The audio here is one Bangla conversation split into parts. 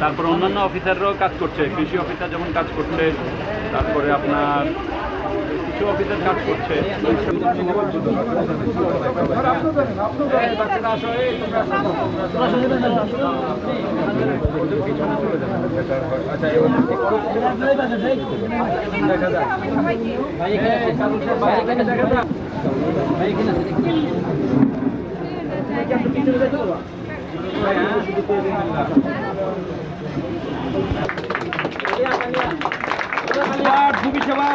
তারপর অন্যান্য অফিসাররাও কাজ করছে কৃষি অফিসার যেমন কাজ করছে তারপরে আপনার কিছু অফিসার কাজ করছে ভূমি সেবা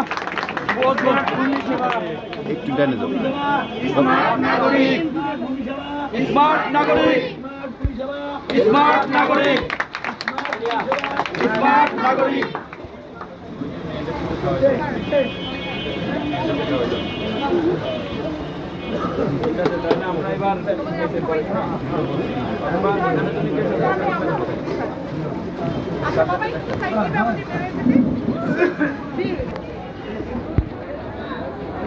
একটু ডানে যাব নাগরিক স্মার্ট নাগরিক স্মার্ট নাগরিক স্মার্ট নাগরিক।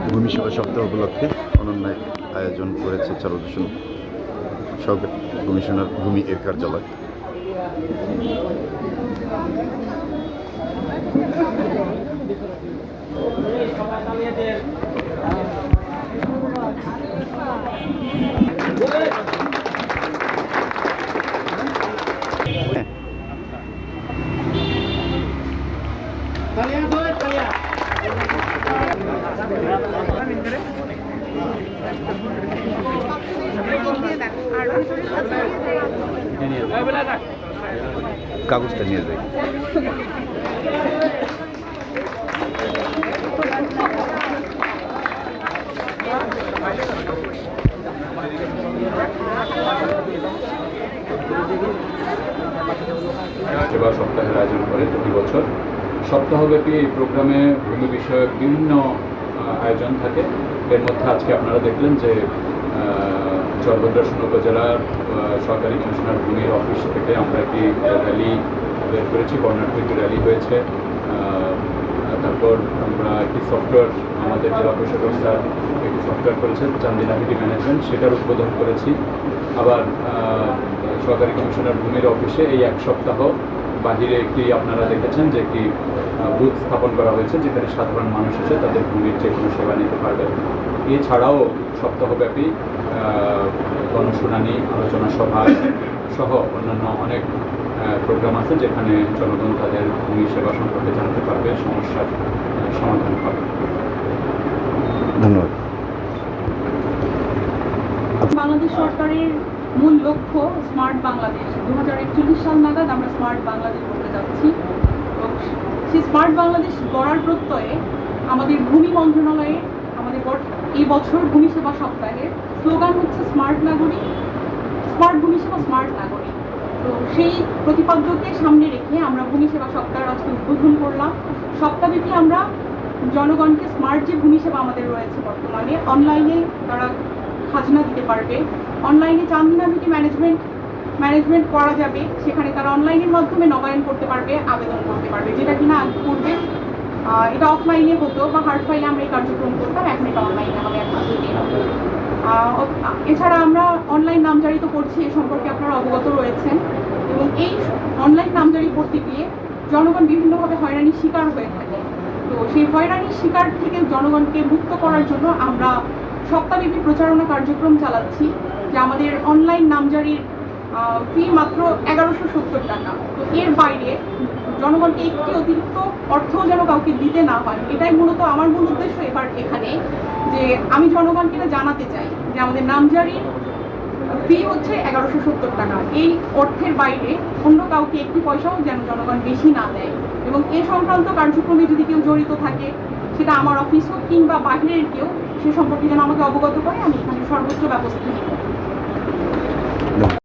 ভূমি সেবা সপ্তাহ উপলক্ষে অনন্য আয়োজন করেছে চলদূষণ সব কমিশনার ভূমি এর কার্যালয়। কাগজটা নিয়ে যাই। সেবা সপ্তাহের আয়োজন করে প্রতি বছর সপ্তাহব্যাপী এই প্রোগ্রামে ভূমি বিষয়ক বিভিন্ন আয়োজন থাকে। এর মধ্যে আজকে আপনারা দেখলেন যে চরভদ্রাসন উপজেলার সরকারি কমিশনার ভূমির অফিস থেকে আমরা একটি র্যালি বের করেছি, বর্ণাঢ্য একটি র্যালি হয়েছে। তারপর আমরা একটি সফটওয়্যার, আমাদের জেলা প্রশাসক স্যার একটি সফটওয়্যার করেছেন, চান্দিনা ভিটি ম্যানেজমেন্ট, সেটার উদ্বোধন করেছি। আবার সরকারি কমিশনার ভূমির অফিসে এই এক সপ্তাহ বাহিরে একটি আপনারা দেখেছেন যে একটি বুথ স্থাপন করা হয়েছে যেখানে সাধারণ মানুষ এসে তাদের ভূমির যে কোনো সেবা নিতে পারবে? এছাড়াও সপ্তাহব্যাপী গণশুনানি আলোচনা সভা সহ অন্যান্য অনেক প্রোগ্রাম আছে যেখানে জনগণ তাদের ভূমি সেবা সম্পর্কে জানতে পারবে সমস্যার সমাধান পাবে। ধন্যবাদ। বাংলাদেশ সরকারের মূল লক্ষ্য স্মার্ট বাংলাদেশ। দু হাজার একচল্লিশ সাল নাগাদ আমরা স্মার্ট বাংলাদেশ করতে যাচ্ছি। সেই স্মার্ট বাংলাদেশ গড়ার প্রত্যয়ে আমাদের ভূমি মন্ত্রণালয়ে আমাদের এই বছর ভূমি সেবা সপ্তাহের স্লোগান হচ্ছে স্মার্ট নাগরিক, স্মার্ট ভূমি সেবা, স্মার্ট নাগরিক। তো সেই প্রতিপাদ্যকে সামনে রেখে আমরা ভূমি সেবা সপ্তাহ আজকে উদ্বোধন করলাম। সপ্তাহব্যাপী আমরা জনগণকে স্মার্ট যে ভূমি সেবা আমাদের রয়েছে বর্তমানে অনলাইনে তারা খাজনা দিতে পারবে। অনলাইনে চান্দনা ভিটি ম্যানেজমেন্ট ম্যানেজমেন্ট করা যাবে। সেখানে তারা অনলাইনের মাধ্যমে নবায়ন করতে পারবে, আবেদন করতে পারবে, যেটা কিনা পূর্বে এটা অফলাইনে হতো বা হার্ড ফাইলে আমরা এই কার্যক্রম করতাম, এখন এটা অনলাইনে একমাত্র হবে ও- এছাড়া আমরা অনলাইন নামজারি তো করছি, এ সম্পর্কে আপনারা অবগত রয়েছেন। এবং এই অনলাইন নামজারি করতে গিয়ে জনগণ বিভিন্নভাবে হয়রানির শিকার হয়ে থাকে। তো সেই হয়রানির শিকার থেকে জনগণকে মুক্ত করার জন্য আমরা সপ্তাহব্যাপী প্রচারণা কার্যক্রম চালাচ্ছি, যে আমাদের অনলাইন নামজারির ফি মাত্র এগারোশো সত্তর টাকা। তো এর বাইরে জনগণকে একটি অতিরিক্ত অর্থ যেন কাউকে দিতে না হয়, এটাই মূলত আমার মূল উদ্দেশ্য এবার এখানে, যে আমি জনগণকে জানাতে চাই যে আমাদের নামজারির ফি হচ্ছে এগারোশো সত্তর টাকা। এই অর্থের বাইরে অন্য কাউকে একটি পয়সাও যেন জনগণ বেশি না দেয়। এবং এ সংক্রান্ত কার্যক্রমে যদি কেউ জড়িত থাকে সেটা আমার অফিস হোক কিংবা বাহিরের কেউ, সে সম্পর্কে যেন আমাকে অবগত করে, আমি এখানে সর্বোচ্চ ব্যবস্থা নিব।